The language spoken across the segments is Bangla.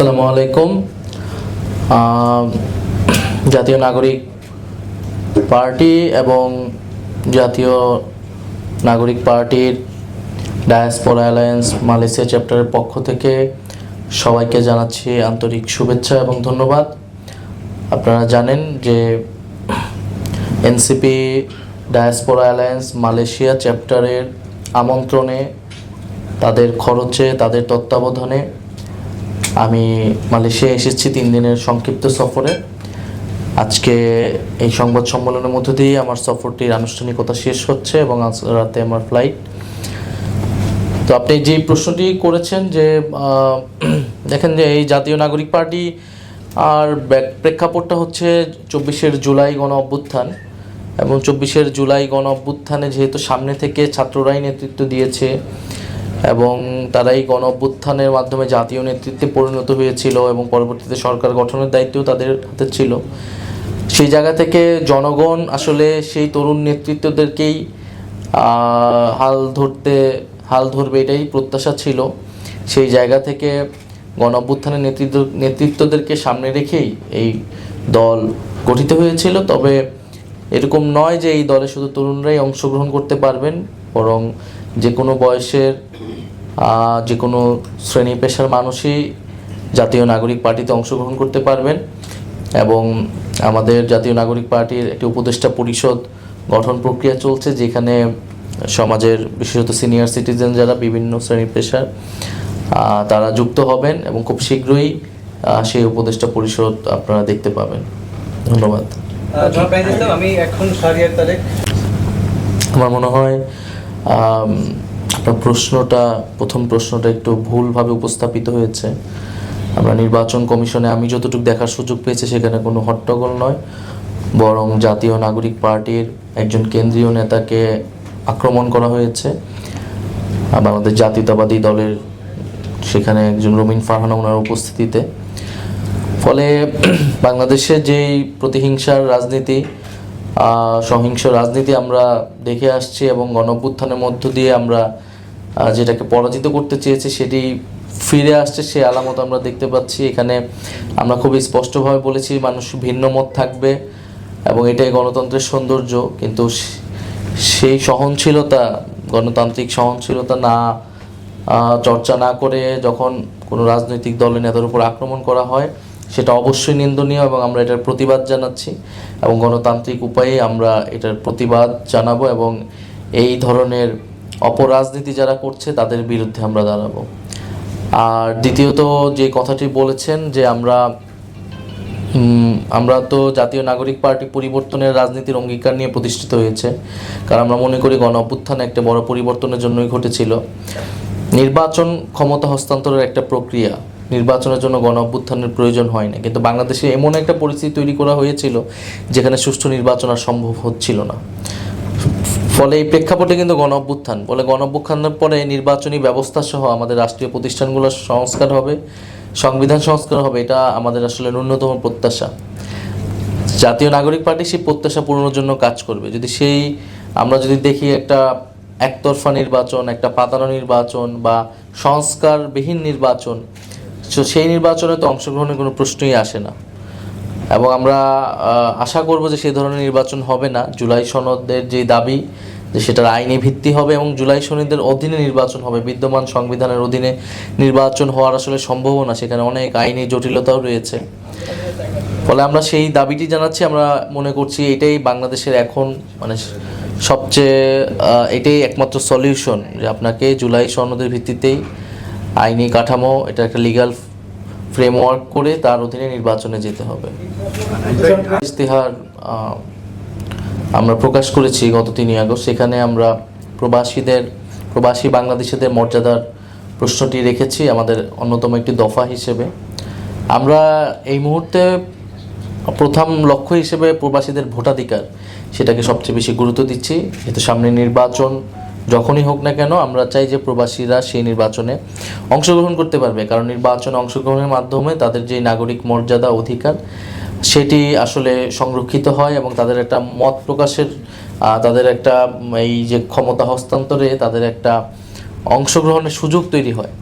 আসসালামু আলাইকুম। জাতীয় নাগরিক পার্টি এবং জাতীয় নাগরিক পার্টির ডায়াসপোরা অ্যালায়েন্স মালয়েশিয়া চ্যাপ্টারের পক্ষ থেকে সবাইকে জানাচ্ছি আন্তরিক শুভেচ্ছা এবং ধন্যবাদ। আপনারা জানেন যে এনসিপি ডায়াসপোরা অ্যালায়েন্স মালয়েশিয়া চ্যাপ্টারের আমন্ত্রণে, তাদের খরচে, তাদের তত্ত্বাবধানে আমি মালয়েশিয়া এসেছি তিন দিনের সংক্ষিপ্ত সফরে। আজকে এই সংবাদ সম্মেলনের মধ্য দিয়ে আমার সফরটির আনুষ্ঠানিকতা শেষ হচ্ছে এবং আজ রাতে আমার ফ্লাইট তো আপনি যে প্রশ্নটি করেছেন যে দেখেন যে এই জাতীয় নাগরিক পার্টি আর প্রেক্ষাপটটা হচ্ছে চব্বিশের জুলাই গণ অভ্যুত্থান এবং চব্বিশের জুলাই গণ অভ্যুত্থানে যেহেতু সামনে থেকে ছাত্ররাই নেতৃত্ব দিয়েছে এবং তারাই গণ অভ্যুত্থানের মাধ্যমে জাতীয় নেতৃত্বে পরিণত হয়েছিল এবং পরবর্তীতে সরকার গঠনের দায়িত্বও তাদের হাতে ছিল। সেই জায়গা থেকে জনগণ আসলে সেই তরুণ নেতৃত্বদেরকেই হাল ধরতে, হাল ধরবে এটাই প্রত্যাশা ছিল। সেই জায়গা থেকে গণ অভ্যুত্থানের নেতৃত্ব, নেতৃত্বদেরকে সামনে রেখেই এই দল গঠিত হয়েছিল। তবে এরকম নয় যে এই দলে শুধু তরুণরাই অংশগ্রহণ করতে পারবেন, বরং যে কোনো বয়সের যে কোনো শ্রেণি পেশার মানুষই জাতীয় নাগরিক পার্টিতে অংশগ্রহণ করতে পারবেন এবং আমাদের জাতীয় নাগরিক পার্টির একটি উপদেষ্টা পরিষদ গঠন প্রক্রিয়া চলছে যেখানে সমাজের বিশেষত সিনিয়র সিটিজেন যারা বিভিন্ন শ্রেণি পেশার তারা যুক্ত হবেন এবং খুব শীঘ্রই সেই উপদেষ্টা পরিষদ আপনারা দেখতে পাবেন। ধন্যবাদ। আমি এখন আমার মনে হয় আপনার প্রশ্নটা, প্রথম প্রশ্নটা একটু ভুলভাবে উপস্থাপিত হয়েছে। আমরা নির্বাচন কমিশনে আমি যতটুকু দেখার সুযোগ পেয়েছি, সেখানে কোনো হট্টগোল নয়। বরং জাতীয় নাগরিক পার্টির একজন কেন্দ্রীয় নেতাকে আক্রমণ করা হয়েছে। বাংলাদেশ জাতীয়তাবাদী দলের সেখানে একজন রমিন ফারহানা ওনার উপস্থিতিতে। ফলে বাংলাদেশে যেই প্রতিহিংসার রাজনীতি সহিংস রাজনীতি আমরা দেখে আসছি এবং গণঅভ্যুত্থানের মধ্য দিয়ে আমরা যেটাকে পরাজিত করতে চেয়েছি সেটি ফিরে আসছে, সে আলামত আমরা দেখতে পাচ্ছি। এখানে আমরা খুবই স্পষ্টভাবে বলেছি মানুষ ভিন্ন মত থাকবে এবং এটাই গণতন্ত্রের সৌন্দর্য। কিন্তু সেই সহনশীলতা, গণতান্ত্রিক সহনশীলতা না চর্চা না করে যখন কোনো রাজনৈতিক দলের নেতার উপর আক্রমণ করা হয় সেটা অবশ্যই নিন্দনীয় এবং আমরা এটার প্রতিবাদ জানাচ্ছি এবং গণতান্ত্রিক উপায়ে আমরা এটার প্রতিবাদ জানাব এবং এই ধরনের অপরাজনীতি যারা করছে, তাদের বিরুদ্ধে আমরা দাঁড়াবো। আর দ্বিতীয়ত যে কথাটি বলেছেন যে আমরা আমরা তো জাতীয় নাগরিক পার্টি পরিবর্তনের রাজনীতির অঙ্গীকার নিয়ে প্রতিষ্ঠিত হয়েছে, কারণ আমরা মনে করি গণ অভ্যুত্থান একটা বড় পরিবর্তনের জন্যই ঘটেছিল। নির্বাচন ক্ষমতা হস্তান্তরের একটা প্রক্রিয়া। নির্বাচনের জন্য গণ অভ্যুত্থানের প্রয়োজন হয় না। কিন্তু বাংলাদেশে এমন একটা পরিস্থিতি তৈরি করা হয়েছিল, যেখানে সুষ্ঠু নির্বাচন আর সম্ভব হচ্ছিল না। ফলে এই প্রেক্ষাপটে কিন্তু গণ অভ্যুত্থান বলে গণ অভ্যুত্থানের পরে নির্বাচনী ব্যবস্থা সহ আমাদের রাষ্ট্রীয় প্রতিষ্ঠানগুলোর সংস্কার হবে, সংবিধান সংস্কার হবে, এটা আমাদের আসলে ন্যূনতম প্রত্যাশা। জাতীয় নাগরিক পার্টি সেই প্রত্যাশা পূরণের জন্য কাজ করবে। যদি সেই, আমরা যদি দেখি একটা একতরফা নির্বাচন, একটা পাতানো নির্বাচন বা সংস্কারবিহীন নির্বাচন তো সেই নির্বাচনে তো অংশগ্রহণের কোনো প্রশ্নই আসে না। এবং আমরা আশা করব যে সেই ধরনের নির্বাচন হবে না। জুলাই সনদের যে দাবি, যে সেটার আইনি ভিত্তি হবে এবং জুলাই সনদের অধীনে নির্বাচন হবে, বিদ্যমান সংবিধানের অধীনে নির্বাচন হওয়ার আসলে সম্ভাবনা, সেখানে অনেক আইনি জটিলতাও রয়েছে। ফলে আমরা সেই দাবিটি জানাচ্ছি, আমরা মনে করছি এটাই বাংলাদেশের এখন মানে সবচেয়ে এটাই একমাত্র সলিউশন, যে আপনাকে জুলাই সনদের ভিত্তিতেই আইনি কাঠামো, এটা একটা লিগ্যাল ফ্রেমওয়ার্ক করে তার অধীনে নির্বাচনে যেতে হবে। ইস্তেহার আমরা প্রকাশ করেছি গত তিনই আগস্ট। সেখানে আমরা প্রবাসীদের, প্রবাসী বাংলাদেশিদের মর্যাদার প্রশ্নটি রেখেছি, আমাদের অন্যতম একটি দফা হিসেবে। আমরা এই মুহূর্তে প্রথম লক্ষ্য হিসেবে প্রবাসীদের ভোটাধিকার, সেটাকে সবচেয়ে বেশি গুরুত্ব দিচ্ছি। যেহেতু সামনে নির্বাচন যখনই হোক না কেন, আমরা চাই যে প্রবাসীরা সেই নির্বাচনে অংশগ্রহণ করতে পারবে। কারণ নির্বাচনে অংশগ্রহণের মাধ্যমে তাদের যে নাগরিক মর্যাদা, অধিকার, সেটি আসলে সংরক্ষিত হয় এবং তাদের একটা মত প্রকাশের তাদের একটা এই যে ক্ষমতা হস্তান্তরে তাদের একটা অংশগ্রহণের সুযোগ তৈরি হয়।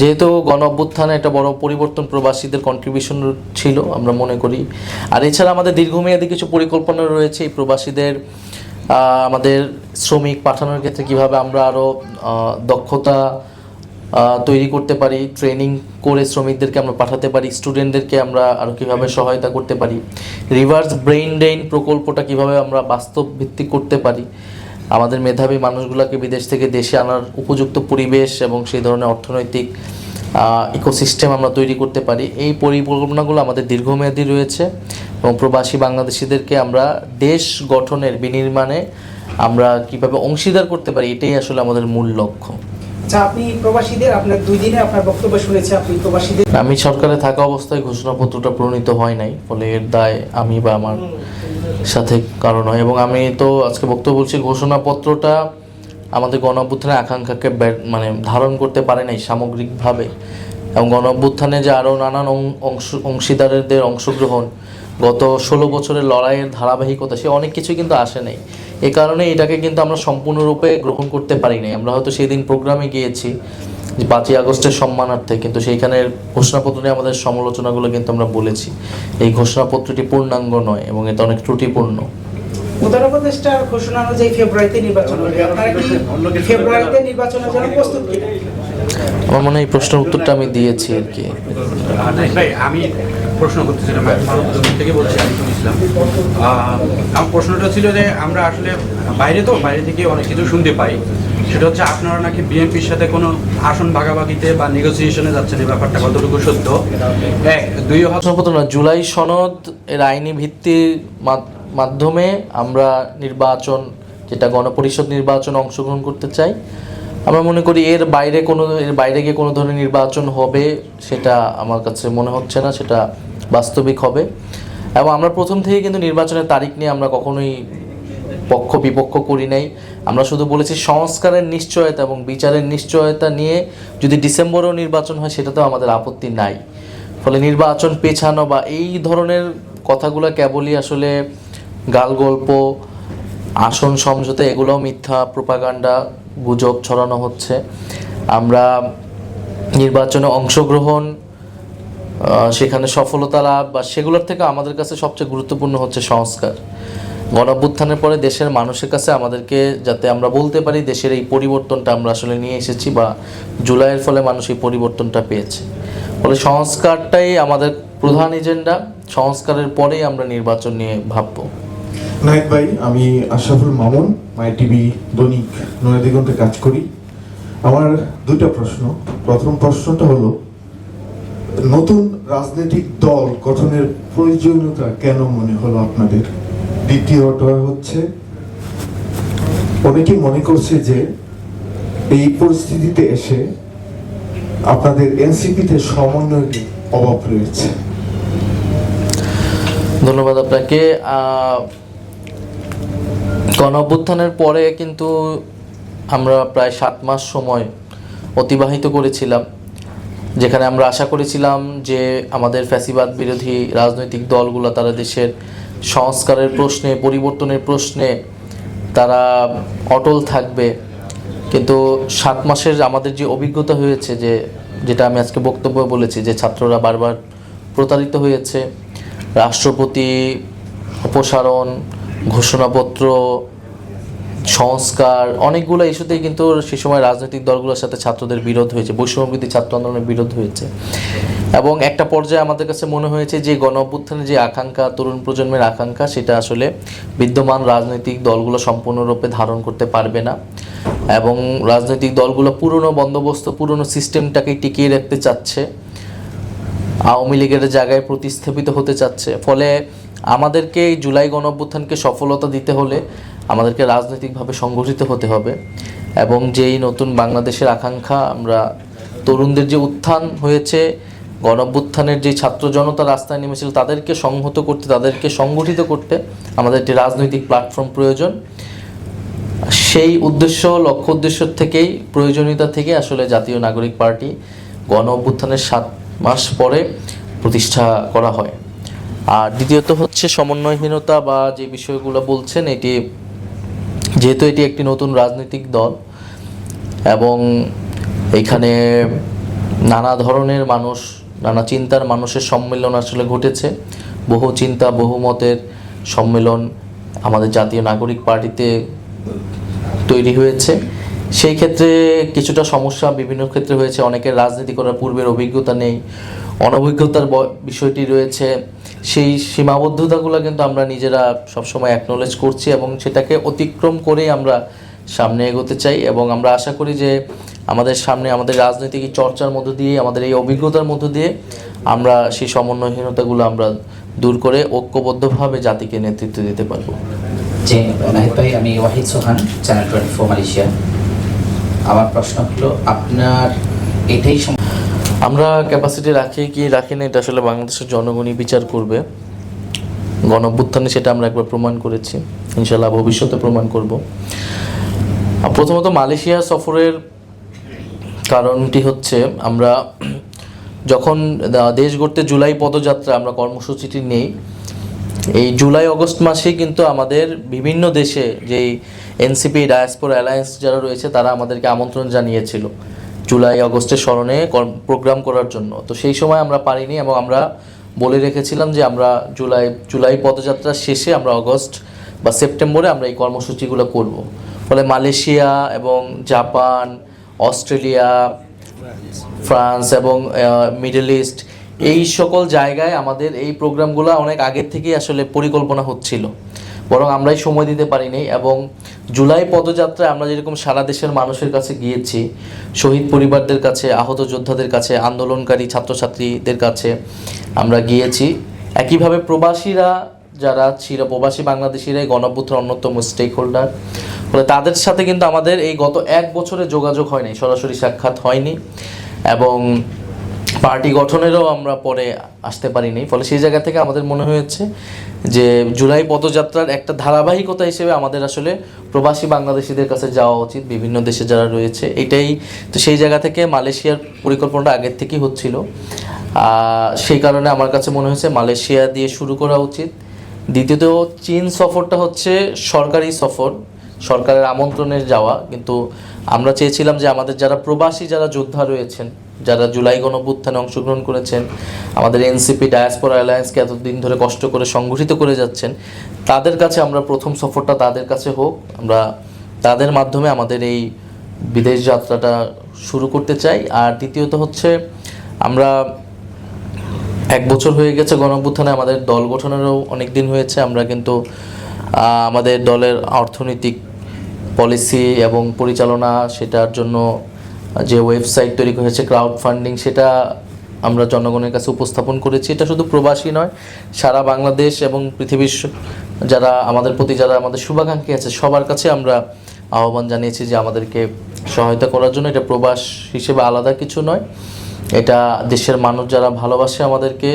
যেহেতু গণ অভ্যুত্থানে একটা বড় পরিবর্তন প্রবাসীদের কন্ট্রিবিউশন ছিল, আমরা মনে করি। আর এছাড়া আমাদের দীর্ঘমেয়াদী কিছু পরিকল্পনা রয়েছে, এই প্রবাসীদের আমাদের শ্রমিক পাঠানোর ক্ষেত্রে কীভাবে আমরা আরও দক্ষতা তৈরি করতে পারি ট্রেনিং করে শ্রমিকদেরকে আমরা পাঠাতে পারি স্টুডেন্টদেরকে আমরা আরও কীভাবে সহায়তা করতে পারি রিভার্স ব্রেইন ড্রেইন প্রকল্পটা কীভাবে আমরা বাস্তব ভিত্তিক করতে পারি, আমাদের মেধাবী মানুষগুলোকে বিদেশ থেকে দেশে আনার উপযুক্ত পরিবেশ এবং সেই ধরনের অর্থনৈতিক ইকোসিস্টেম আমরা তৈরি করতে পারি। এই পরিকল্পনাগুলো আমাদের দীর্ঘমেয়াদী রয়েছে এবং প্রবাসী বাংলাদেশিদেরকে আমরা দেশ গঠনের বিনির্মাণে আমরা কীভাবে অংশীদার করতে পারি এটাই আসলে আমাদের মূল লক্ষ্য। আচ্ছা আপনি প্রবাসীদের আপনার দুই দিনে আপনার বক্তব্য শুনেছি আপনি প্রবাসীদের আমি সরকারে থাকা অবস্থায় ঘোষণাপত্রটা প্রণীত হয় নাই ফলে এর দায় আমি বা আমার সাথে কারণ হয় এবং আমি তো আজকে বক্তব্য বলছি ঘোষণাপত্রটা আমাদের গণ অভ্যুত্থানের আকাঙ্ক্ষাকে মানে ধারণ করতে পারে নাই সামগ্রিকভাবে। এবং গণ অভ্যুত্থানে যে আরও নানান অংশ, অংশীদারদের অংশগ্রহণ, গত ষোলো বছরের লড়াইয়ের ধারাবাহিকতা, সে অনেক কিছু কিন্তু আসে নাই। এ কারণে এটাকে কিন্তু আমরা সম্পূর্ণরূপে গ্রহণ করতে পারি নাই। আমরা হয়তো সেদিন প্রোগ্রামে গিয়েছি যে পাঁচই আগস্টের সম্মানার্থে, কিন্তু সেইখানের ঘোষণাপত্র নিয়ে আমাদের সমালোচনাগুলো কিন্তু আমরা বলেছি। এই ঘোষণাপত্রটি পূর্ণাঙ্গ নয় এবং এটা অনেক ত্রুটিপূর্ণ। প্রধান উপদেষ্টার ঘোষণা অনুযায়ী ফেব্রুয়ারিতে নির্বাচন হবে। আপনারা কি ফেব্রুয়ারিতে নির্বাচনের জন্য প্রস্তুত কিনা? আমার মনে হয় প্রশ্নের উত্তরটা আমি দিয়েছি আর কি। ভাই আমি প্রশ্ন করতেছিলাম থেকে বলছি ইসলাম আহ, আমার প্রশ্নটা ছিল যে আমরা আসলে বাইরে তো বাইরে থেকে অনেক কিছু শুনতে পাই। সেটা হচ্ছে আপনারা নাকি বিএনপির সাথে কোনো আসন ভাগাভাগিতে বা নেগোসিয়েশনে যাচ্ছেন এই ব্যাপারটা কতটুকু সত্য? এক দুই জুলাই সনদ এর আইনি ভিত্তির মা- মাধ্যমে আমরা নির্বাচন, যেটা গণপরিষদ নির্বাচন অংশগ্রহণ করতে চাই, আমরা মনে করি এর বাইরে কোনো, এর বাইরে গিয়ে কোনো ধরনের নির্বাচন হবে সেটা আমার কাছে মনে হচ্ছে না, সেটা বাস্তবিক হবে। এবং আমরা প্রথম থেকে কিন্তু নির্বাচনের তারিখ নিয়ে আমরা কখনোই পক্ষ বিপক্ষ করি নাই। আমরা শুধু বলেছি সংস্কারের নিশ্চয়তা এবং বিচারের নিশ্চয়তা নিয়ে যদি ডিসেম্বরেও নির্বাচন হয় সেটাতেও আমাদের আপত্তি নাই। ফলে নির্বাচন পেছানো বা এই ধরনের কথাগুলো কেবলই আসলে গাল গল্প, আসন সমঝোতা, এগুলোও মিথ্যা প্রোপাগান্ডা গুজব ছড়ানো হচ্ছে। আমরা নির্বাচনে অংশগ্রহণ সেখানে সফলতা লাভ বা সেগুলোর থেকে আমাদের কাছে সবচেয়ে গুরুত্বপূর্ণ হচ্ছে সংস্কার। গণঅভ্যুত্থানের পরে দেশের মানুষের কাছে আমাদেরকে যাতে আমরা বলতে পারি দেশের এই পরিবর্তনটা আমরা আসলে নিয়ে এসেছি বা জুলাইয়ের ফলে মানুষ এই পরিবর্তনটা পেয়েছে। ফলে সংস্কারটাই আমাদের প্রধান এজেন্ডা, সংস্কারের পরেই আমরা নির্বাচন নিয়ে ভাববো। নায়ক ভাই, আমি আশরাফুল মামুন, মাই টিভি দৈনিক নয়াদিগন্তে কাজ করি। আমার দুটো প্রশ্ন। প্রথম প্রশ্নটা হলো, নতুন রাজনৈতিক দল গঠনের প্রয়োজনীয়তা কেন মনে হলো আপনাদের? দ্বিতীয়টা হচ্ছে অনেকে মনে করছে যে এই পরিস্থিতিতে এসে আপনাদের এনসিপিতে সমন্বয়ের অভাব রয়েছে। ধন্যবাদ আপনাকে। আহ, গণ অভ্যুত্থানের পরে কিন্তু আমরা প্রায় সাত মাস সময় অতিবাহিত করেছিলাম যেখানে আমরা আশা করেছিলাম যে আমাদের ফ্যাসিবাদ বিরোধী রাজনৈতিক দলগুলো তারা দেশের সংস্কারের প্রশ্নে পরিবর্তনের প্রশ্নে তারা অটল থাকবে। কিন্তু সাত মাসের আমাদের যে অভিজ্ঞতা হয়েছে যে যেটা আমি আজকে বক্তব্য বলেছি যে ছাত্ররা বারবার প্রতারিত হয়েছে রাষ্ট্রপতি অপসারণ ঘোষণাপত্র, সংস্কার, অনেকগুলো ইস্যুতেই কিন্তু সে সময় রাজনৈতিক দলগুলোর সাথে ছাত্রদের বিরোধ হয়েছে বৈষম্যবৃত্তি ছাত্র আন্দোলনের বিরোধ হয়েছে। এবং একটা পর্যায়ে আমাদের কাছে মনে হয়েছে যে গণ অভ্যুত্থানের যে আকাঙ্ক্ষা, তরুণ প্রজন্মের আকাঙ্ক্ষা, সেটা আসলে বিদ্যমান রাজনৈতিক দলগুলো সম্পূর্ণরূপে ধারণ করতে পারবে না। এবং রাজনৈতিক দলগুলো পুরনো বন্দোবস্ত, পুরনো সিস্টেমটাকে টিকিয়ে রাখতে চাচ্ছে। আওয়ামী লীগের জায়গায় প্রতিস্থাপিত হতে চাচ্ছে। ফলে আমাদেরকে এই জুলাই গণ অভ্যুত্থানকে সফলতা দিতে হলে আমাদেরকে রাজনৈতিকভাবে সংগঠিত হতে হবে এবং যেই নতুন বাংলাদেশের আকাঙ্ক্ষা, আমরা তরুণদের যে উত্থান হয়েছে গণ অভ্যুত্থানের যে ছাত্র জনতা রাস্তায় নেমেছিল, তাদেরকে সংহত করতে, তাদেরকে সংগঠিত করতে আমাদের একটি রাজনৈতিক প্ল্যাটফর্ম প্রয়োজন। সেই উদ্দেশ্য, লক্ষ্য উদ্দেশ্য থেকেই, প্রয়োজনীয়তা থেকে আসলে জাতীয় নাগরিক পার্টি গণ অভ্যুত্থানের সাত মাস পরে প্রতিষ্ঠা করা হয়। আর দ্বিতীয়ত হচ্ছে সমন্বয়হীনতা বা যে বিষয়গুলো বলছেন, এটি যেহেতু এটি একটি নতুন রাজনৈতিক দল এবং এখানে নানা ধরনের মানুষ, নানা চিন্তার মানুষের সম্মেলন আসলে ঘটেছে। বহু চিন্তা, বহু মতের সম্মেলন আমাদের জাতীয় নাগরিক পার্টিতে তৈরি হয়েছে। সেই ক্ষেত্রে কিছুটা সমস্যা বিভিন্ন ক্ষেত্রে হয়েছে। অনেকের রাজনীতি করার পূর্বের অভিজ্ঞতা নেই, অনভিজ্ঞতার বিষয়টি রয়েছে। সেই সীমাবদ্ধতাগুলো কিন্তু আমরা নিজেরা সবসময় অ্যাকনোলেজ করছি এবং সেটাকে অতিক্রম করেই আমরা সামনে এগোতে চাই এবং আমরা আশা করি যে আমাদের সামনে আমাদের রাজনৈতিক চর্চার মধ্য দিয়ে আমাদের এই অভিজ্ঞতার মধ্য দিয়ে আমরা সেই সমন্বয়হীনতাগুলো আমরা দূর করে ঐক্যবদ্ধভাবে জাতিকে নেতৃত্ব দিতে পারব। জি ভাই, আমি Wahid Sohan channel twenty four Malaysia আমার প্রশ্ন হলো, আপনার এটাই আমরা ক্যাপাসিটি রাখি কি রাখি না, এটা আসলে বাংলাদেশের জনগণই বিচার করবে। গণ অভ্যুত্থানে সেটা আমরা একবার প্রমাণ করেছি। ইনশাল্লাহ ভবিষ্যতে প্রমাণ করব। প্রথমত মালয়েশিয়া সফরের কারণটি হচ্ছে, আমরা যখন দেশ গড়তে জুলাই পদযাত্রা, আমরা কর্মসূচিটি নেই। এই জুলাই অগস্ট মাসে কিন্তু আমাদের বিভিন্ন দেশে যেই এনসিপি, ডায়াসপোর অ্যালায়েন্স যারা রয়েছে, তারা আমাদেরকে আমন্ত্রণ জানিয়েছিল জুলাই অগস্টের স্মরণে প্রোগ্রাম করার জন্য। তো সেই সময় আমরা পারিনি এবং আমরা বলে রেখেছিলাম যে আমরা জুলাই জুলাই পদযাত্রার শেষে আমরা অগস্ট বা সেপ্টেম্বরে আমরা এই কর্মসূচিগুলো করব। ফলে মালয়েশিয়া এবং জাপান, অস্ট্রেলিয়া, ফ্রান্স এবং মিডল ইস্ট এই সকল জায়গায় আমাদের এই প্রোগ্রামগুলো অনেক আগের থেকেই আসলে পরিকল্পনা হচ্ছিল। বরং আমরাই সময় দিতে পারিনি এবং জুলাই পদযাত্রায় আমরা যেরকম সারা দেশের মানুষের কাছে গিয়েছি, শহীদ পরিবারদের কাছে, আহত যোদ্ধাদের কাছে, আন্দোলনকারী ছাত্রছাত্রীদের কাছে আমরা গিয়েছি। একইভাবে প্রবাসীরা যারা ছিল, প্রবাসী বাংলাদেশিরাই গণপুত্র অন্যতম স্টেক হোল্ডার ফলে তাদের সাথে কিন্তু আমাদের এই গত এক বছরে যোগাযোগ হয়নি, সরাসরি সাক্ষাৎ হয়নি এবং পার্টি গঠনেরও আমরা পরে আসতে পারিনি। ফলে সেই জায়গা থেকে আমাদের মনে হয়েছে যে জুলাই পদযাত্রার একটা ধারাবাহিকতা হিসেবে আমাদের আসলে প্রবাসী বাংলাদেশিদের কাছে যাওয়া উচিত, বিভিন্ন দেশে যারা রয়েছে। এটাই তো সেই জায়গা থেকে মালয়েশিয়ার পরিকল্পনাটা আগের থেকেই হচ্ছিল। সেই কারণে আমার কাছে মনে হয়েছে মালয়েশিয়া দিয়ে শুরু করা উচিত। দ্বিতীয়ত, চীন সফরটা হচ্ছে সরকারি সফর, সরকারের আমন্ত্রণে যাওয়া। কিন্তু আমরা চেয়েছিলাম যে আমাদের যারা প্রবাসী, যারা যোদ্ধা রয়েছেন যারা জুলাই গণভ্যুত্থানে অংশগ্রহণ করেছেন, আমাদের এনসিপি, ডায়াসপোরা অ্যালায়েন্সকে এতদিন ধরে কষ্ট করে সংগঠিত করে যাচ্ছেন, তাদের কাছে আমরা প্রথম সফরটা তাদের কাছে হোক, আমরা তাদের মাধ্যমে আমাদের এই বিদেশ যাত্রাটা শুরু করতে চাই। আর দ্বিতীয়ত হচ্ছে, আমরা এক বছর হয়ে গেছে গণঅভ্যুত্থানে আমাদের দল গঠনেরও অনেক দিন হয়েছে, আমরা কিন্তু আমাদের দলের অর্থনৈতিক পলিসি এবং পরিচালনা সেটার জন্য যে ওয়েবসাইট তৈরি হয়েছে ক্রাউড ফান্ডিং সেটা আমরা জনগণের কাছে উপস্থাপন করেছি। এটা শুধু প্রবাসী নয়, সারা বাংলাদেশ এবং পৃথিবীর যারা আমাদের প্রতি যারা আমাদের শুভাকাঙ্ক্ষী আছে, সবার কাছে আমরা আহ্বান জানিয়েছি যে আমাদেরকে সহায়তা করার জন্য। এটা প্রবাস হিসেবে আলাদা কিছু নয়। এটা দেশের মানুষ যারা ভালোবাসে আমাদেরকে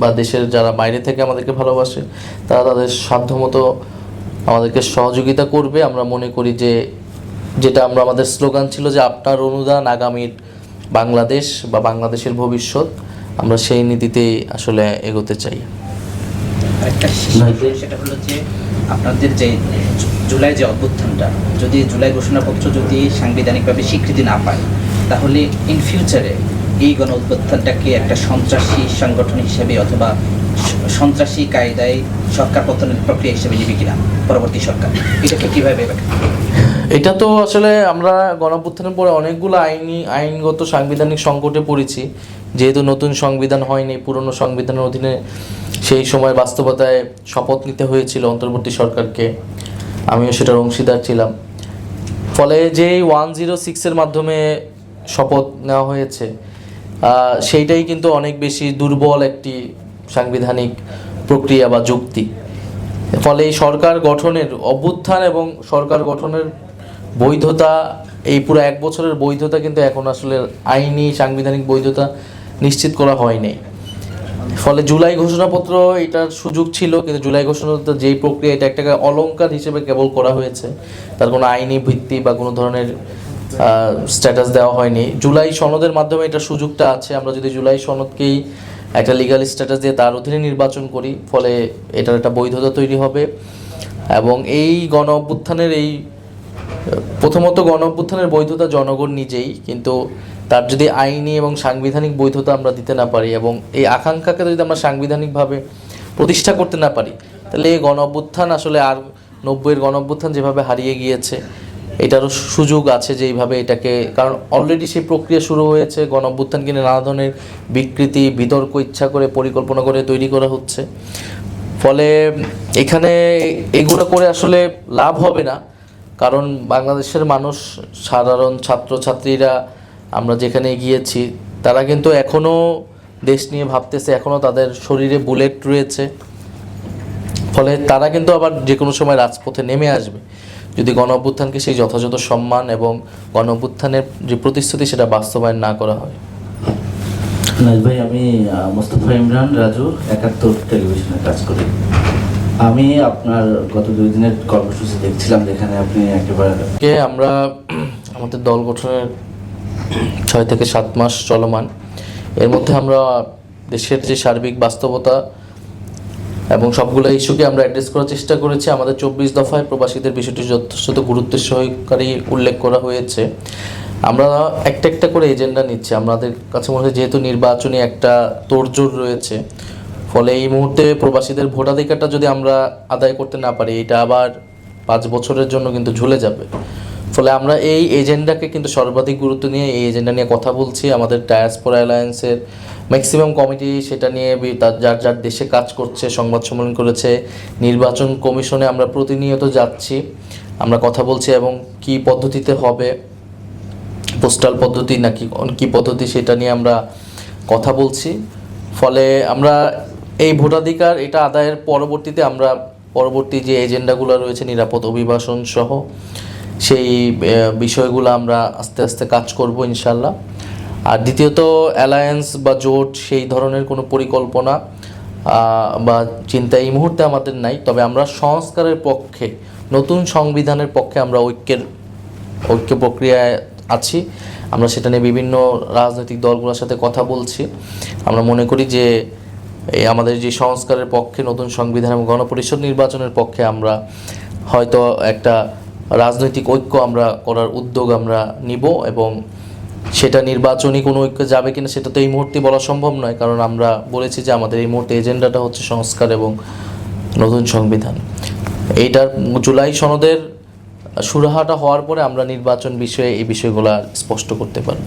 বা দেশের যারা বাইরে থেকে আমাদেরকে ভালোবাসে, তারা তাদের সাধ্যমতো আমাদেরকে সহযোগিতা করবে। আমরা মনে করি যে যেটা আমরা আমাদের স্লোগান ছিল যে আপনার অনুদান আগামীর বাংলাদেশ বা বাংলাদেশের ভবিষ্যৎ। আমরা সেই নীতিতেই আসলে এগোতে চাই। আরেকটা সেটা হলো যে আপনাদের যে জুলাই যে অভ্যুত্থানটা যদি জুলাই ঘোষণাপত্র যদি সাংবিধানিকভাবে স্বীকৃতি না পায় তাহলে ইন ফিউচারে এই গণ অভ্যুত্থানটাকে একটা সন্ত্রাসী সংগঠন হিসেবে অথবা সন্ত্রাসী কায়দায় সরকার পতনের প্রক্রিয়া হিসেবে নিবে কিনা পরবর্তী সরকার? এটাকে কীভাবে? এটা তো আসলে আমরা গণপুত্থানের পরে অনেকগুলো আইনি, আইনগত সাংবিধানিক সংকটে পড়েছি। যেহেতু নতুন সংবিধান হয়নি, পুরনো সংবিধানের অধীনে সেই সময় বাস্তবতায় শপথ নিতে হয়েছিল অন্তর্বর্তী সরকারকে। আমিও সেটার অংশীদার ছিলাম। ফলে যে ওয়ান জিরো সিক্সের মাধ্যমে শপথ নেওয়া হয়েছে সেইটাই কিন্তু অনেক বেশি দুর্বল একটি সাংবিধানিক প্রক্রিয়া বা যুক্তি। ফলে এই সরকার গঠনের, অভ্যুত্থান এবং সরকার গঠনের বৈধতা, এই পুরো এক বছরের বৈধতা কিন্তু এখন আসলে আইনি, সাংবিধানিক বৈধতা নিশ্চিত করা হয়নি। ফলে জুলাই ঘোষণাপত্র এটার সুযোগ ছিল, কিন্তু জুলাই ঘোষণাপত্র যেই প্রক্রিয়া, এটা একটা অলঙ্কার হিসেবে কেবল করা হয়েছে। তার কোনো আইনি ভিত্তি বা কোনো ধরনের স্ট্যাটাস দেওয়া হয়নি। জুলাই সনদের মাধ্যমে এটা সুযোগটা আছে। আমরা যদি জুলাই সনদকেই একটা লিগাল স্ট্যাটাস দিয়ে তার অধীনে নির্বাচন করি, ফলে এটার একটা বৈধতা তৈরি হবে। এবং এই গণ অভ্যুত্থানের এই প্রথমত গণ অভ্যুত্থানের বৈধতা জনগণ নিজেই, কিন্তু তার যদি আইনি এবং সাংবিধানিক বৈধতা আমরা দিতে না পারি এবং এই আকাঙ্ক্ষাকে যদি আমরা সাংবিধানিকভাবে প্রতিষ্ঠা করতে না পারি, তাহলে এই গণ অভ্যুত্থান আসলে আর নব্বইয়ের গণ অভ্যুত্থান যেভাবে হারিয়ে গিয়েছে, এটারও সুযোগ আছে যে এইভাবে এটাকে, কারণ অলরেডি সেই প্রক্রিয়া শুরু হয়েছে গণ অভ্যুত্থানকে নিয়ে নানা ধরনের বিকৃতি, বিতর্ক, ইচ্ছা করে পরিকল্পনা করে তৈরি করা হচ্ছে। ফলে এখানে এগুলো করে আসলে লাভ হবে না। কারণ বাংলাদেশের মানুষ, সাধারণ ছাত্রছাত্রীরা আমরা যেখানে গিয়েছি, তারা কিন্তু এখনও দেশ নিয়ে ভাবতেছে এখনও তাদের শরীরে বুলেট রয়েছে। ফলে তারা কিন্তু আবার যে কোনো সময় রাজপথে নেমে আসবে। যদি গণ অভ্যুত্থানকে সেই যথাযথ সম্মান এবং গণ অভ্যুত্থানের যে প্রতিশ্রুতি, সেটা বাস্তবায়ন না করা হয়। ভাই, আমি মোস্তফা ইমরান রাজু, একাত্তর টেলিভিশনে কাজ করি। আমি আপনার গত দুই দিনের কর্মসূচি দেখছিলাম যেখানে আপনি একেবারে আমরা আমাদের দল গঠনের ছয় থেকে সাত মাস চলমান। এর মধ্যে আমরা দেশের যে সার্বিক বাস্তবতা এবং সবগুলো ইস্যুকে আমরা অ্যাড্রেস করার চেষ্টা করেছি। আমাদের চব্বিশ দফায় প্রবাসীদের বিষয়টি যথেষ্ট গুরুত্বের সহকারী উল্লেখ করা হয়েছে। আমরা একটা একটা করে এজেন্ডা নিচ্ছি। আমাদের কাছে মনে হয় যেহেতু নির্বাচনী একটা তোড়জোড় রয়েছে ফলে এই মুহূর্তে প্রবাসীদের ভোটাধিকারটা যদি আমরা আদায় করতে না পারি, এটা আবার পাঁচ বছরের জন্য কিন্তু ঝুলে যাবে। ফলে আমরা এই এজেন্ডাকে কিন্তু সর্বাধিক গুরুত্ব নিয়ে, এই এজেন্ডা নিয়ে কথা বলছি। আমাদের ডায়াসপোরা অ্যালায়েন্সের ম্যাক্সিমাম কমিটি সেটা নিয়ে যার যার দেশে কাজ করছে, সংবাদ সম্মেলন করেছে, নির্বাচন কমিশনে আমরা প্রতিনিয়ত যাচ্ছি। আমরা কথা বলছি এবং কি পদ্ধতিতে হবে, পোস্টাল পদ্ধতি নাকি, কি পদ্ধতি সেটা নিয়ে আমরা কথা বলছি। ফলে আমরা এই ভোটাধিকার, এটা আদায়ের পরবর্তীতে আমরা পরবর্তী যে এজেন্ডাগুলো রয়েছে, নিরাপদ অভিবাসন সহ, সেই বিষয়গুলো আমরা আস্তে আস্তে কাজ করব ইনশাল্লাহ আর দ্বিতীয়ত, অ্যালায়েন্স বা জোট, সেই ধরনের কোনো পরিকল্পনা বা চিন্তা এই মুহূর্তে আমাদের নাই। তবে আমরা সংস্কারের পক্ষে, নতুন সংবিধানের পক্ষে আমরা ঐক্যের, ঐক্য প্রক্রিয়ায় আছি। আমরা সেটা নিয়ে বিভিন্ন রাজনৈতিক দলগুলোর সাথে কথা বলছি। আমরা মনে করি যে এই আমাদের যে সংস্কারের পক্ষে, নতুন সংবিধান এবং গণপরিষদ নির্বাচনের পক্ষে আমরা হয়তো একটা রাজনৈতিক ঐক্য আমরা করার উদ্যোগ আমরা নিব এবং সেটা নির্বাচনী কোনো ঐক্য যাবে কিনা সেটা তো এই মুহূর্তে বলা সম্ভব নয়, কারণ আমরা বলেছি যে আমাদের এই মুহূর্তে এজেন্ডাটা হচ্ছে সংস্কার এবং নতুন সংবিধান। এইটার জুলাই সনদের সুরাহাটা হওয়ার পরে আমরা নির্বাচন বিষয়ে এই বিষয়গুলো স্পষ্ট করতে পারব।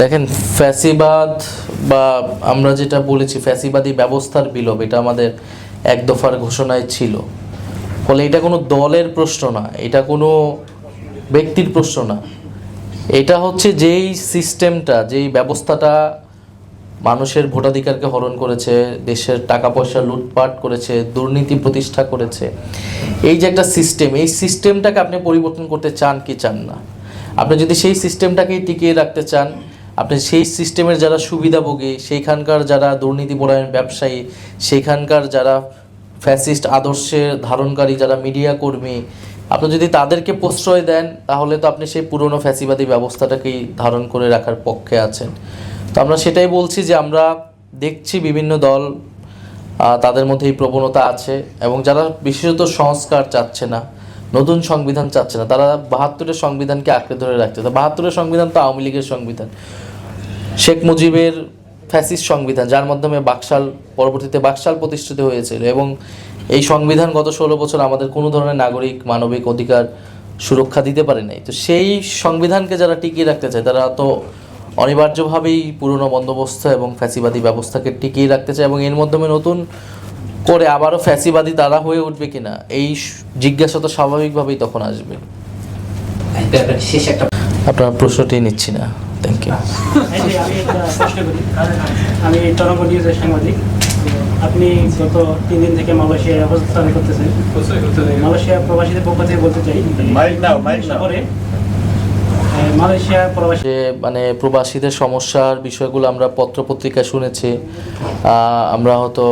দেখেন, ফ্যাসিবাদ বা আমরা যেটা বলেছি, ফ্যাসিবাদী ব্যবস্থার বিলোপ, এটা আমাদের এক দফার ঘোষণায় ছিল। ফলে এটা কোনো দলের প্রশ্ন না, এটা কোনো ব্যক্তির প্রশ্ন না। এটা হচ্ছে যেই সিস্টেমটা, যেই ব্যবস্থাটা মানুষের ভোটাধিকারকে হরণ করেছে, দেশের টাকা পয়সা লুটপাট করেছে, দুর্নীতি প্রতিষ্ঠা করেছে, এই যে একটা সিস্টেম, এই সিস্টেমটাকে আপনি পরিবর্তন করতে চান কি চান না? আপনি যদি সেই সিস্টেমটাকেই টিকিয়ে রাখতে চান, আপনি সেই সিস্টেমের যারা সুবিধাভোগী, সেইখানকার যারা দুর্নীতিপরায়ণ ব্যবসায়ী, সেইখানকার যারা ফ্যাসিস্ট আদর্শের ধারণকারী, যারা মিডিয়া কর্মী, আপনি যদি তাদেরকে প্রশ্রয় দেন, তাহলে তো আপনি সেই পুরনো ফ্যাসিবাদী ব্যবস্থাটাকেই ধারণ করে রাখার পক্ষে আছেন। তো আমরা সেটাই বলছি যে আমরা দেখছি বিভিন্ন দল তাদের মধ্যে এই প্রবণতা আছে এবং যারা বিশেষত সংস্কার চাচ্ছে না নতুন সংবিধান চাচ্ছে না। তারা বাহাত্তরের সংবিধানকে আঁকড়ে ধরে রাখছে। তো বাহাত্তরের সংবিধান তো আওয়ামী লীগের সংবিধান। শেখ মুজিবের ফ্যাসিস্ট সংবিধান, যার মাধ্যমে বাকশাল পরবর্তীতে বাকশাল প্রতিষ্ঠিত হয়েছিল এবং এই সংবিধান গত ষোলো বছর আমাদের কোনো ধরনের নাগরিক মানবিক অধিকার সুরক্ষা দিতে পারে নাই। তো সেই সংবিধানকে যারা টিকিয়ে রাখতে চায়, তারা তো অনিবার্যভাবেই পুরনো বন্দোবস্ত এবং ফ্যাসিবাদী ব্যবস্থাকে টিকিয়ে রাখতে চায় এবং এর মাধ্যমে নতুন করে আবারও ফ্যাসিবাদী তারা হয়ে উঠবে কিনা এই জিজ্ঞাসা তো স্বাভাবিকভাবেই তখন আসবে। আপনার প্রশ্নটি নিচ্ছি না থ্যাংক ইউ আমি তরঙ্গ নিউজের সাংবাদিক। আপনি গত তিন দিন থেকে মালয়েশিয়ায় অবস্থান করতেছেন। মালয়েশিয়া প্রবাসীদের পক্ষ থেকে বলতে চাই শহরে মালয়েশিয়া প্রবাসী মানে প্রবাসীদের সমস্যার বিষয়গুলো আমরা পত্রপত্রিকায় শুনেছি। আহ, আমরা হয়তো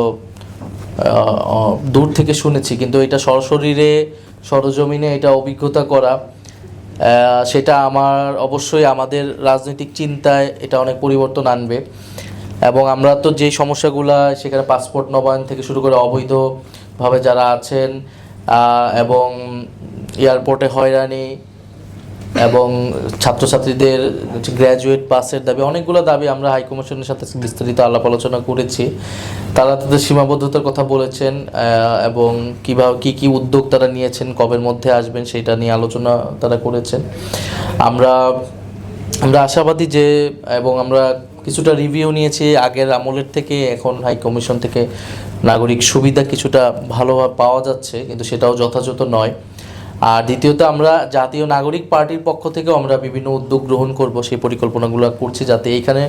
দূর থেকে শুনেছি, কিন্তু এটা সরশরীরে সরজমিনে এটা অভিজ্ঞতা করা সেটা আমার, অবশ্যই আমাদের রাজনৈতিক চিন্তায় এটা অনেক পরিবর্তন আনবে। এবং আমরা তো যে সমস্যাগুলো, সেখানে পাসপোর্ট নবায়ন থেকে শুরু করে অবৈধভাবে যারা আছেন এবং এয়ারপোর্টে হয়রানি এবং ছাত্রছাত্রীদের গ্র্যাজুয়েট পাসের দাবি, অনেকগুলো দাবি আমরা হাই কমিশনের সাথে বিস্তারিত আলাপ আলোচনা করেছি। তারা তাদের সীমাবদ্ধতার কথা বলেছেন এবং কীভাবে, কী কী উদ্যোগ তারা নিয়েছেন, কবের মধ্যে আসবেন সেটা নিয়ে আলোচনা তারা করেছেন। আমরা আমরা আশাবাদী যে, এবং আমরা কিছুটা রিভিউ নিয়েছি আগের আমলের থেকে, এখন হাই কমিশন থেকে নাগরিক সুবিধা কিছুটা ভালোভাবে পাওয়া যাচ্ছে, কিন্তু সেটাও যথাযথ নয়। আর দ্বিতীয়ত আমরা জাতীয় নাগরিক পার্টির পক্ষ থেকেও আমরা বিভিন্ন উদ্যোগ গ্রহণ করব, সেই পরিকল্পনাগুলো করছি যাতে এইখানে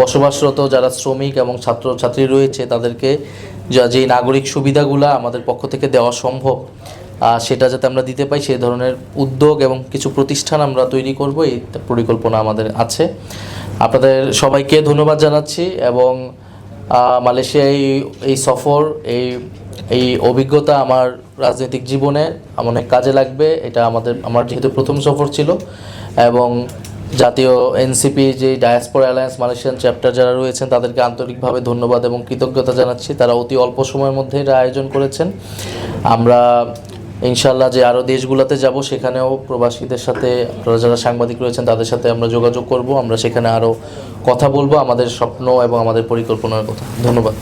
বসবাসরত যারা শ্রমিক এবং ছাত্রছাত্রী রয়েছে তাদেরকে যা নাগরিক সুবিধাগুলো আমাদের পক্ষ থেকে দেওয়া সম্ভব সেটা যাতে আমরা দিতে পাই সেই ধরনের উদ্যোগ এবং কিছু প্রতিষ্ঠান আমরা তৈরি করব, এই পরিকল্পনা আমাদের আছে। আপনাদের সবাইকে ধন্যবাদ জানাচ্ছি এবং মালয়েশিয়ায় এই সফর, এই এই অভিজ্ঞতা আমার রাজনৈতিক জীবনে অনেক কাজে লাগবে। এটা আমাদের, আমার যেহেতু প্রথম সফর ছিল এবং জাতীয় এনসিপি যে ডায়াসপোরা অ্যালায়েন্স মালয়েশিয়ান চ্যাপ্টার যারা রয়েছেন, তাদেরকে আন্তরিকভাবে ধন্যবাদ এবং কৃতজ্ঞতা জানাচ্ছি। তারা অতি অল্প সময়ের মধ্যে এটা আয়োজন করেছেন। আমরা ইনশাল্লাহ যে আরও দেশগুলোতে যাব, সেখানেও প্রবাসীদের সাথে আপনারা যারা সাংবাদিক রয়েছেন, তাদের সাথে আমরা যোগাযোগ করব। আমরা সেখানে আরও কথা বলব, আমাদের স্বপ্ন এবং আমাদের পরিকল্পনার কথা। ধন্যবাদ।